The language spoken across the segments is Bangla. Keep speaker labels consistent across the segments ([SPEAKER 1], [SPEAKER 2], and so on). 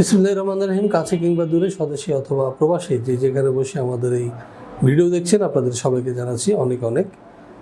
[SPEAKER 1] বিসমুল্লাহ রহমান রহিম, কাছে কিংবা দূরে স্বদেশী অথবা প্রবাসী, যে যেখানে বসে আমাদের এই ভিডিও দেখছেন, আপনাদের সবাইকে জানাচ্ছি অনেক অনেক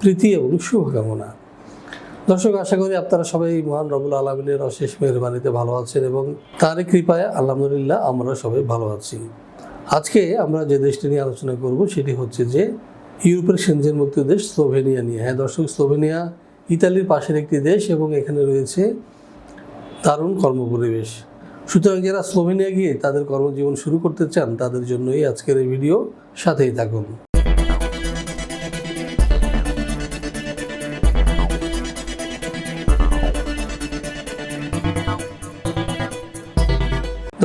[SPEAKER 1] প্রীতি এবং শুভকামনা। দর্শক, আশা করি আপনারা সবাই মহান রবুল আলমিনের অশেষ মেহরবানিতে ভালো আছেন এবং তার কৃপায় আলহামদুলিল্লাহ আমরা সবাই ভালো আছি। আজকে আমরা যে দেশটি নিয়ে আলোচনা করব, সেটি হচ্ছে যে ইউরোপের সেনজেন মুক্ত দেশ স্লোভেনিয়া নিয়ে। হ্যাঁ দর্শক, স্লোভেনিয়া ইতালির পাশের একটি দেশ এবং এখানে রয়েছে দারুণ কর্মপরিবেশ। সুতরাং যারা স্লোভেনিয়া গিয়ে তাদের কর্মজীবন শুরু করতে চান, তাদের জন্যই আজকের এই ভিডিও সাথেই থাকুন।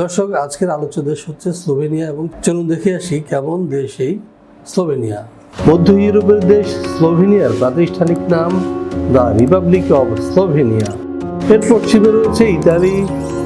[SPEAKER 1] দর্শক, আজকের আলোচ্য দেশ হচ্ছে স্লোভেনিয়া এবং চলুন দেখে আসি কেমন দেশ এই স্লোভেনিয়া। মধ্য ইউরোপের দেশ স্লোভেনিয়ার প্রাতিষ্ঠানিক নাম দ্য রিপাবলিক অব স্লোভেনিয়া। এর পশ্চিমে রয়েছে ইতালি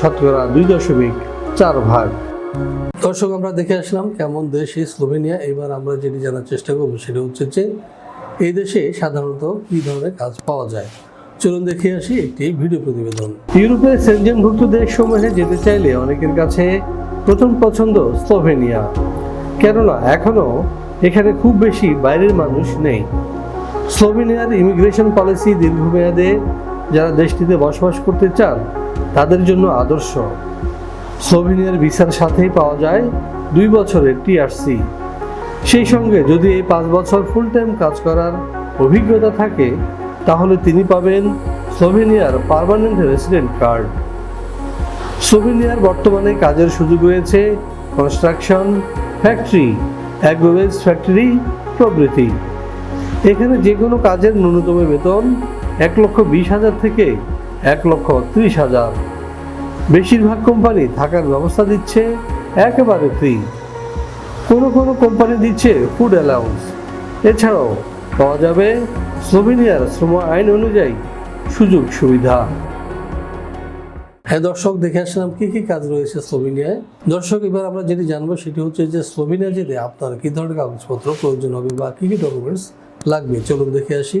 [SPEAKER 1] শতকরা দুই দশমিক চার ভাগ। দর্শক আমরা দেখে আসলাম কেমন দেশ এই স্লোভেনিয়া। এবার আমরা যেটি জানার চেষ্টা করব সেটা হচ্ছে যে এই দেশে সাধারণত কী ধরনের কাজ পাওয়া যায়? চলুন দেখে আসি একটি ভিডিও প্রতিবেদন। ইউরোপের সেনজেনভুক্ত দেশসমূহে যেতে চাইলে অনেকের কাছে প্রথম পছন্দ স্লোভেনিয়া। কেননা এখনও এখানে খুব বেশি বাইরের মানুষ নেই। স্লোভেনিয়ার ইমিগ্রেশন পলিসি দীর্ঘমেয়াদে যারা দেশটিতে বসবাস করতে চান তাদের জন্য আদর্শ। স্লোভেনিয়ার ভিসার সাথেই পাওয়া যায় দুই বছরের টিআরসি সেই সঙ্গে যদি এই পাঁচ বছর ফুল টাইম কাজ করার অভিজ্ঞতা থাকে, তাহলে তিনি পাবেন স্লোভেনিয়ার পারমানেন্ট রেসিডেন্ট কার্ড স্লোভেনিয়ার বর্তমানে কাজের সুযোগ রয়েছে কনস্ট্রাকশন ফ্যাক্টরি অ্যাগ্রোভেজ ফ্যাক্টরি প্রভৃতি। এখানে যে কোনো কাজের ন্যূনতম বেতন এক লক্ষ বিশ হাজার থেকে এক লক্ষ ত্রিশ হাজার। বেশিরভাগ কোম্পানি থাকার ব্যবস্থা দিচ্ছে একেবারে ফ্রি কোনো কোনো কোম্পানি দিচ্ছে ফুড অ্যালাউন্স এছাড়াও পাওয়া যাবে স্লোভেনিয়ার শ্রম আইন অনুযায়ী সুযোগ সুবিধা। হ্যাঁ দর্শক, দেখে আসলাম কী কী কাজ রয়েছে স্লোভেনিয়ায় দর্শক, এবার আমরা যেটি জানব সেটি হচ্ছে যে স্লোভেনিয়া যেতে আপনার কী ধরনের কাগজপত্র প্রয়োজন হবে বা কি কি ডকুমেন্টস লাগবে? চলুন দেখে আসি।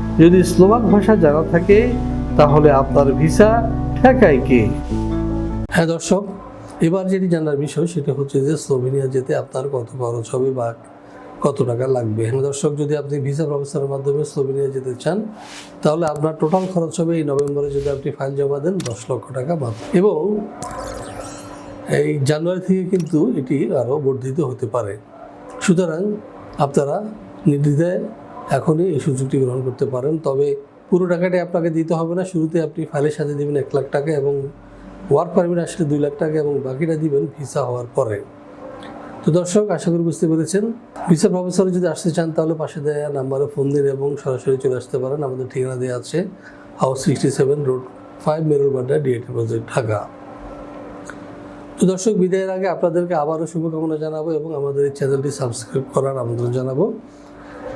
[SPEAKER 1] যদি স্লোভাক ভাষা জানা থাকে, তাহলে আপনার ভিসা ঠেকায় কে? হ্যাঁ দর্শক, এবার যেটি জানার বিষয়, সেটা হচ্ছে যে স্লোভেনিয়া যেতে আপনার কত খরচ হবে বা কত টাকা লাগবে। হ্যাঁ দর্শক, যদি আপনি ভিসা প্রফেসরের মাধ্যমে স্লোভেনিয়া যেতে চান, তাহলে আপনার টোটাল খরচ হবে এই নভেম্বরে যদি আপনি ফাইল জমা দেন, দশ লক্ষ টাকা মাত্র। এবং এই জানুয়ারি থেকে কিন্তু এটি আরও বর্ধিত হতে পারে। সুতরাং আপনারা নির্দ্বিধায় এখনই এই সুযোগটি গ্রহণ করতে পারেন। তবে পুরো টাকাটি আপনাকে দিতে হবে না। শুরুতে আপনি ফাইলের সাথে দেবেন এক লাখ টাকা এবং ওয়ার্ক পারমিট আসলে দুই লাখ টাকা এবং বাকিটা দিবেন ভিসা হওয়ার পরে। তো দর্শক, আশা করি বুঝতে পেরেছেন। ভিসা প্রফেসরে যদি আসতে চান, তাহলে পাশে দেওয়া নাম্বারে ফোন দিন এবং সরাসরি চলে আসতে পারেন। আমাদের ঠিকানা দেওয়া আছে house sixty seven road five Merul Badda DAT project Dhaka. তো দর্শক, বিদায়ের আগে আপনাদেরকে আবারও শুভকামনা জানাব এবং আমাদের এই চ্যানেলটি সাবস্ক্রাইব করার আমন্ত্রণ জানাব।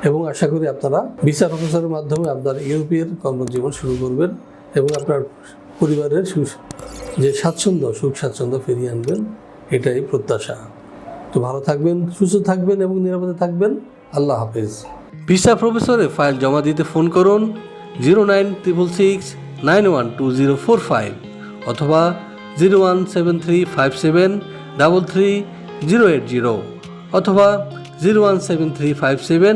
[SPEAKER 1] এবং আশা করি আপনারা ভিসা প্রফেসরের মাধ্যমে আপনার ইউরোপীয় কর্মজীবন শুরু করবেন এবং আপনার পরিবারের যে স্বাচ্ছন্দ্য, সুখ স্বাচ্ছন্দ্য ফিরিয়ে আনবেন, এটাই প্রত্যাশা। তো ভালো থাকবেন, সুস্থ থাকবেন এবং নিরাপদে থাকবেন। আল্লাহ হাফেজ। ভিসা প্রফেসরে ফাইল জমা দিতে ফোন করুন zero nine triple six nine one two zero four five অথবা zero one seven three five seven double three zero eight zero অথবা zero one seven three five seven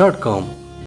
[SPEAKER 1] dot com